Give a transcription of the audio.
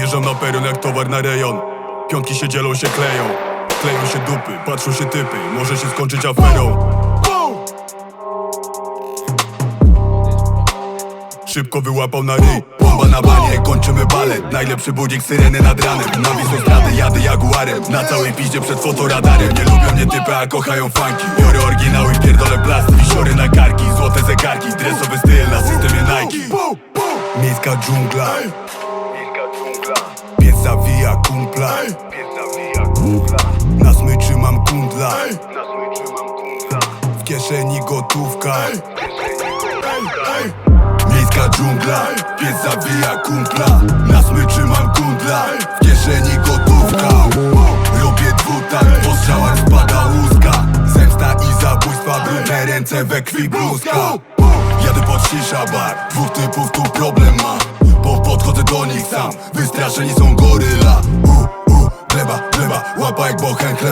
Wjeżdżam na peron jak towar na rejon. Piątki się dzielą, się kleją. Kleją się dupy, patrzą się typy. Może się skończyć aferą. Szybko wyłapał na ryj. Bomba na banie, kończymy balet. Najlepszy budzik, syreny nad ranem. Na Wisłą straty jadę jaguarem Na całej piździe przed fotoradarem. Nie lubią mnie typy, a kochają funki. Biorę oryginały, pierdolę plastik Wisiory na karki, złote zegarki. Dresowy styl na systemie Nike. Miejska dżungla kumpla. Na smyczy mam kundla. W kieszeni gotówka. Miejska dżungla. Pies zawija kumpla. Na smyczy mam kundla. W kieszeni gotówka. Robię dwutak Po strzałach spada łuska Zemsta i zabójstwa Brudne ręce we krwi bluzka! Jadę pod shisha bar Dwóch typów tu problem ma Bo podchodzę do nich sam. Wystraszeni są goryla. Łapaj, bo chętnie